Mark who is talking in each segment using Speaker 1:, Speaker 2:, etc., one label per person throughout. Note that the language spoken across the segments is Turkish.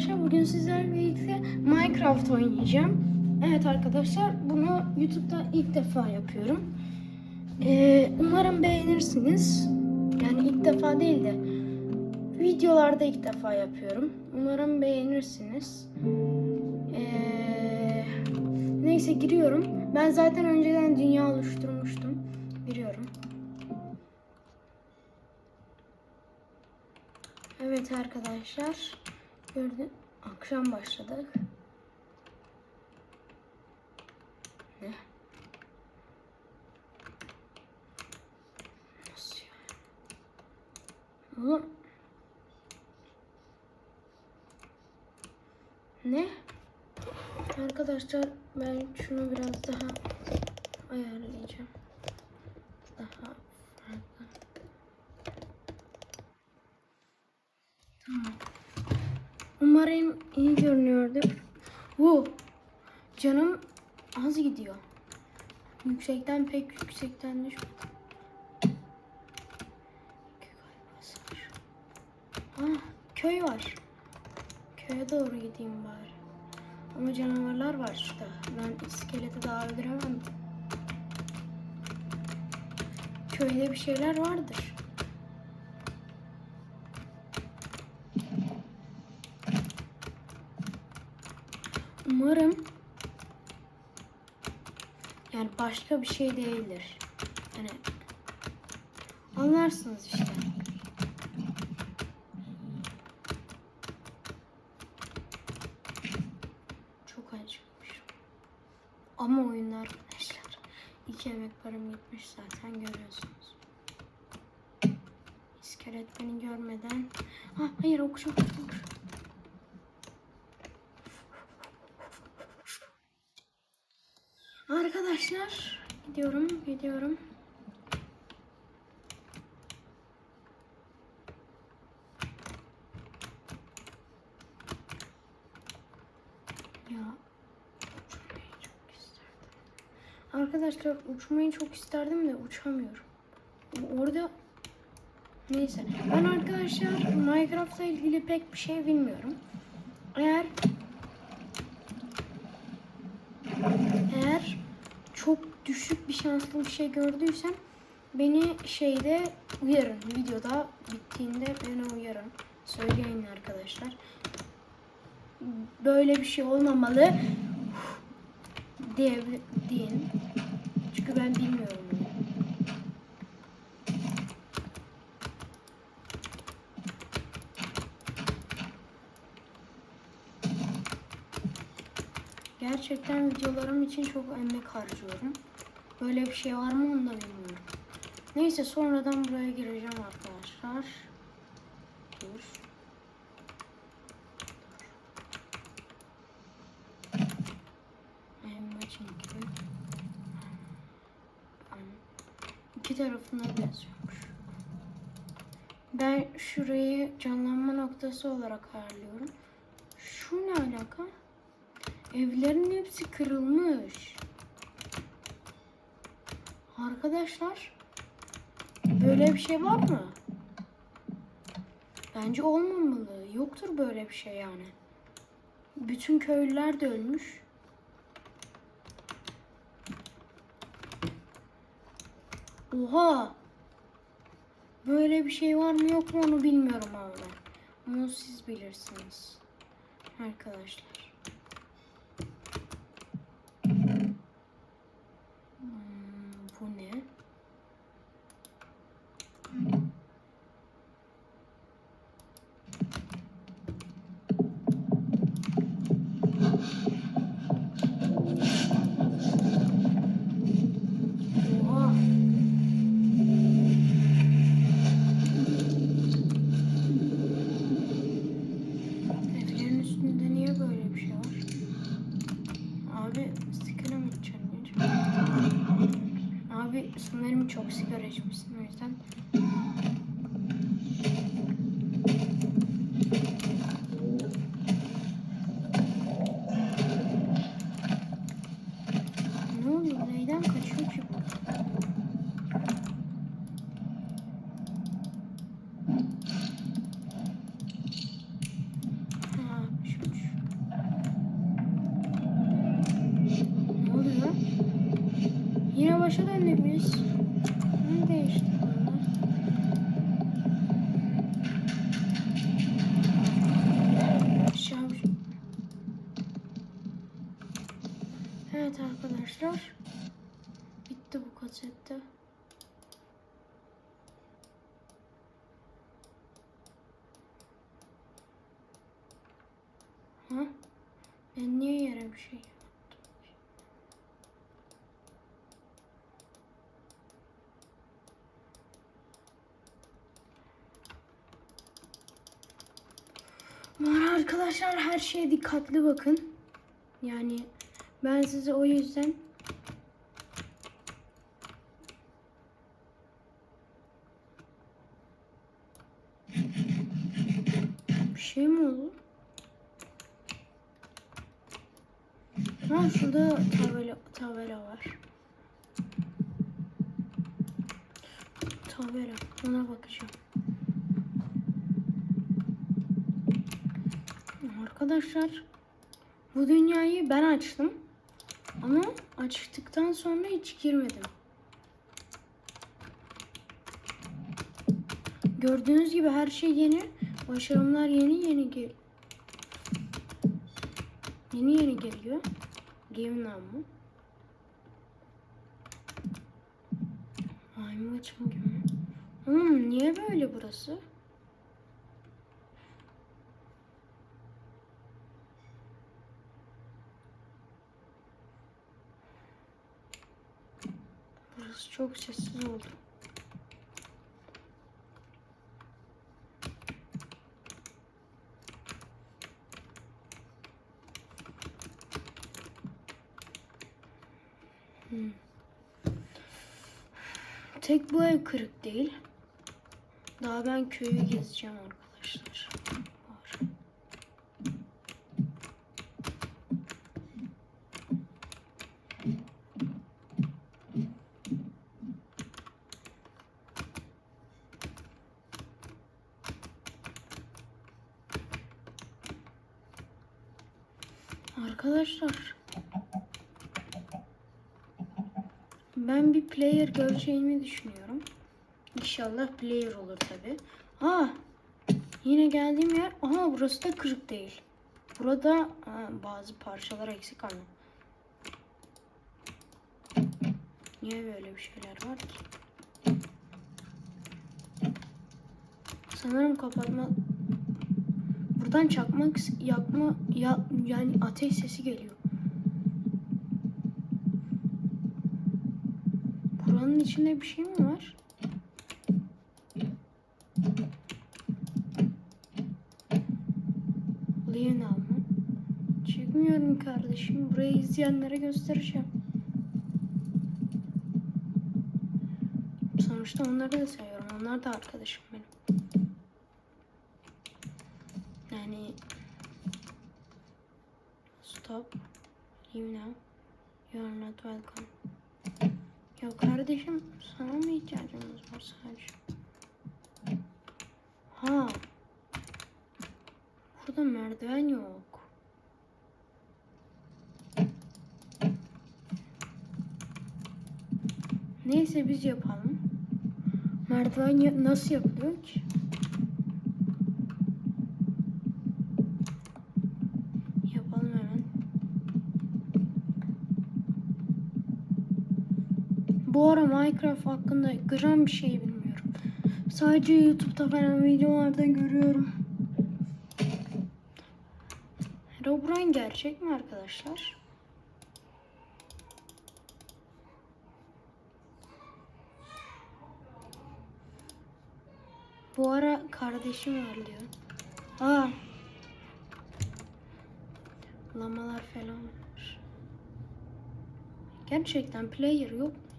Speaker 1: arkadaşlar bugün sizlerle birlikte Minecraft oynayacağım. Evet arkadaşlar bunu YouTube'da ilk defa yapıyorum. Ee, umarım beğenirsiniz. Yani ilk defa değil de videolarda ilk defa yapıyorum. Umarım beğenirsiniz. Ee, neyse giriyorum. Ben zaten önceden dünya oluşturmuştum. Giriyorum. Evet arkadaşlar. Gördün akşam başladık. Ne? Nasıl ya? Oğlum. Ne? Arkadaşlar ben şunu biraz daha ayarlayacağım. Daha farklı. Tamam. Umarım iyi görünüyordur. Bu canım az gidiyor. Yüksekten pek yüksekten düşmedi. Ah, köy var. Köye doğru gideyim bari. Ama canavarlar var işte. Ben iskeleti daha öldüremem. Köyde bir şeyler vardır. Umarım yani başka bir şey değildir. Yani anlarsınız işte. Çok acıkmış. Ama oyunlar arkadaşlar. İki yemek param gitmiş zaten görüyorsunuz. İskelet beni görmeden. Ha hayır okuşum okuşum. Arkadaşlar gidiyorum gidiyorum. Ya uçmayı çok isterdim. Arkadaşlar uçmayı çok isterdim de uçamıyorum. Orada neyse ben arkadaşlar Minecraft'la ilgili pek bir şey bilmiyorum. Eğer eğer çok düşük bir şanslı bir şey gördüysem beni şeyde uyarın. Videoda bittiğinde beni uyarın. Söyleyin arkadaşlar. Böyle bir şey olmamalı diye deyin. Çünkü ben bilmiyorum. yani. Gerçekten videolarım için çok emek harcıyorum. Böyle bir şey var mı onu da bilmiyorum. Neyse sonradan buraya gireceğim arkadaşlar. Dur. Elma çünkü. İki tarafına benziyormuş. Ben şurayı canlanma noktası olarak ayarlıyorum. Şu ne alaka? Evlerin hepsi kırılmış. Arkadaşlar böyle bir şey var mı? Bence olmamalı. Yoktur böyle bir şey yani. Bütün köylüler de ölmüş. Oha! Böyle bir şey var mı yok mu onu bilmiyorum ama ben. Bunu siz bilirsiniz. Arkadaşlar. Hmm, bu ne? Oha. Evlerin üstünde niye böyle bir şey başa döndük. Evet arkadaşlar. Bitti bu kasette. Ha? Ben niye yere bir şey yaptım? Bana arkadaşlar her şeye dikkatli bakın. Yani ben size o yüzden bir şey mi oldu? Ha şurada tabela, tabela var. Tabela. Ona bakacağım. Arkadaşlar bu dünyayı ben açtım. Ama açtıktan sonra hiç girmedim. Gördüğünüz gibi her şey yeni. Başarımlar yeni yeni gel. Yeni yeni geliyor. Game Now mı? Ay maçım gibi. Hmm, niye böyle burası? Burası çok sessiz oldu. Hmm. Tek bu ev kırık değil. Daha ben köyü gezeceğim arkadaşlar. Var. Arkadaşlar ben bir player göreceğimi düşünüyorum. İnşallah player olur tabi. Aa, yine geldiğim yer. Aha burası da kırık değil. Burada aa, bazı parçalar eksik ama. Niye böyle bir şeyler var ki? Sanırım kapatma Buradan çakmak yakma ya, yani ateş sesi geliyor. Buranın içinde bir şey mi var? Leon alma. Çıkmıyorum kardeşim. Burayı izleyenlere göstereceğim. Sonuçta onları da seviyorum. Onlar da arkadaşım benim. Yani stop. Leave now you are not welcome. Ya kardeşim sana mı ihtiyacımız var sadece? Ha. Burada merdiven yok. Neyse biz yapalım. Merdiven nasıl yapılıyor ki Yapalım hemen. Bu ara Minecraft hakkında gram bir şey bilmiyorum. Sadece YouTube'da falan videolarda görüyorum. Herobrine gerçek mi arkadaşlar? Bu ara kardeşim var diyor. Aa Lamalar falan var. Gerçekten player yok mu?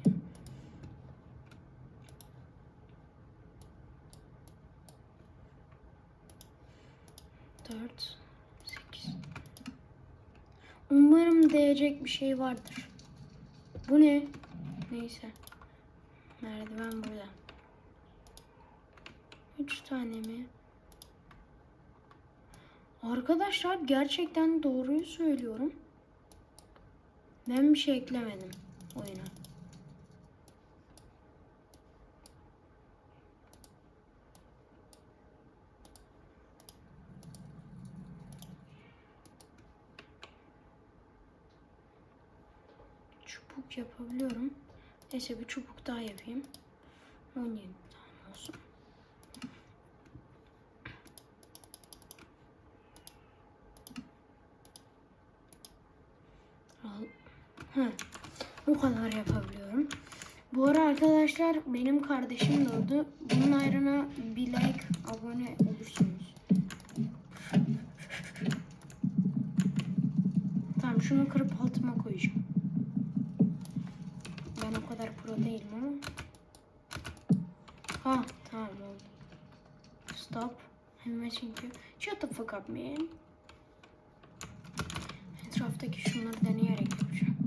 Speaker 1: Değecek bir şey vardır. Bu ne? Neyse. Merdiven burada. Üç tane mi? Arkadaşlar gerçekten doğruyu söylüyorum. Ben bir şey eklemedim oyuna. Çubuk yapabiliyorum. Neyse bir çubuk daha yapayım. 17 tane olsun. Al. Hı. Bu kadar yapabiliyorum. Bu ara arkadaşlar benim kardeşim doğdu. Bunun ayrına bir like, abone olursunuz. Tamam şunu kırıp altıma koyacağım. Kadar pro değilim ama. Ha tamam oldu. Stop. Hemen çünkü. Shut the fuck up man. Etraftaki şunları deneyerek yapacağım.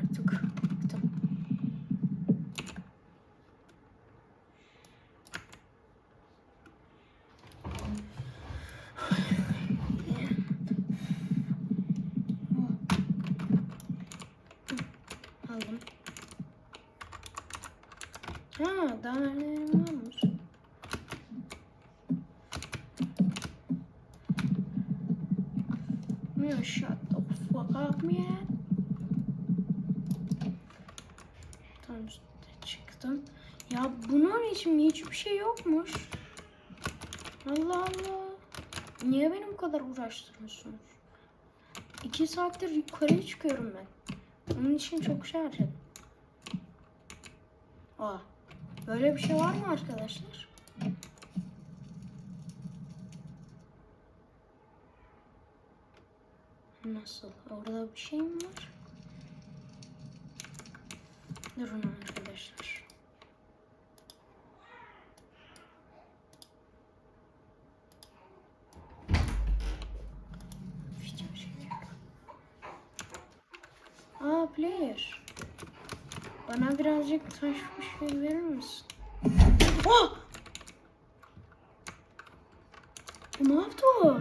Speaker 1: Artık bıktım. Aldım. Ha, daha nelerim varmış. Ya shut the fuck up man. Tamam işte çıktım. Ya bunun için hiçbir şey yokmuş. Allah Allah. Niye beni bu kadar uğraştırıyorsunuz? İki saattir yukarıya çıkıyorum ben. Onun için çok şey harcadım. Aa, böyle bir şey var mı arkadaşlar? Nasıl? Orada bir şey mi var? Durun arkadaşlar. Çekiyorum. Aa player. Bana birazcık taş bir şey verir misin? Oh! Ne yaptı o?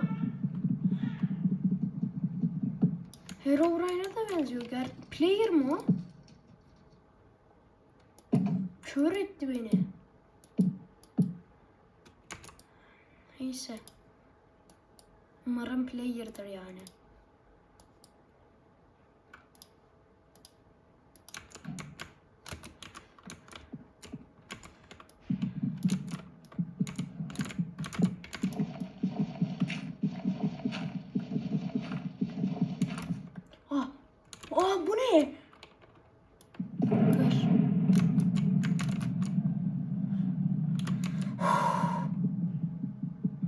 Speaker 1: Herobrine'a da benziyor. Ger player mi o? Kör etti beni. Neyse. Umarım player'dır yani. Ah, ah bu ne? Kır.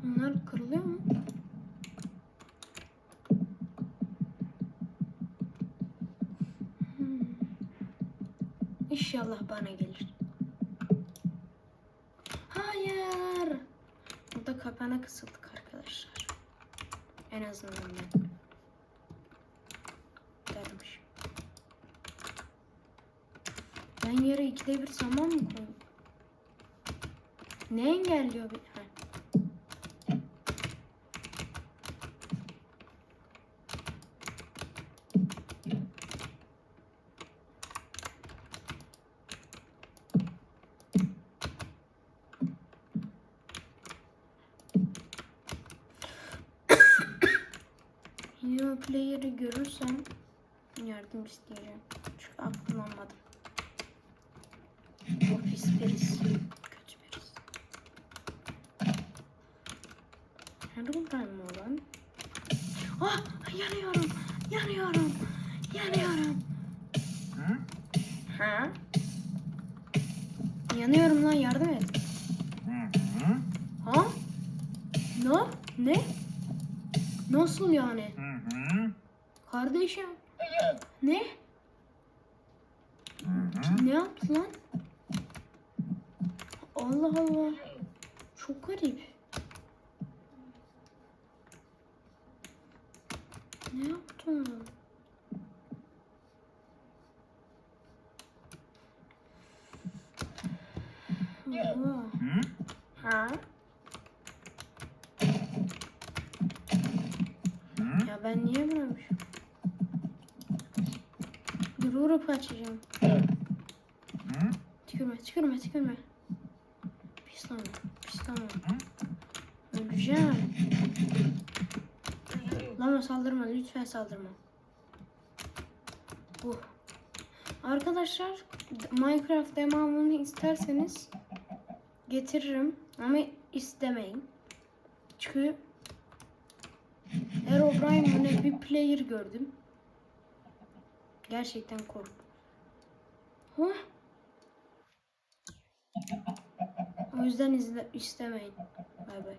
Speaker 1: Bunlar kırılıyor mu? Hmm. İnşallah bana gelir. Hayır. Burada kapana kısıldık arkadaşlar. En azından ben. Dermiş. Ben yere ikide bir saman mı koydum? Ne engelliyor bir... Ha. New player'ı görürsem yardım isteyeceğim. Çünkü aklım almadım. O pis birisi. Kötü birisi. Nerede mı olan? Ah! Yanıyorum! Yanıyorum! Yanıyorum! Ha? Yanıyorum lan yardım et. Ha? Ne? Ne? Nasıl yani? Kardeşim. Ne? Ne yaptı lan? Allah Allah. Çok garip. Ne yaptın? Allah. Ha? Ya ben niye bırakmışım? Vurup açacağım. Tükürme, tükürme, tükürme. Pis lan, pis lan. Öleceğim. Lama saldırma, lütfen saldırma. Uh, Arkadaşlar Minecraft devamını isterseniz getiririm ama istemeyin. Çünkü Herobrine bir player gördüm. Gerçekten korktum. Huh. O yüzden izle, istemeyin. Bay bay.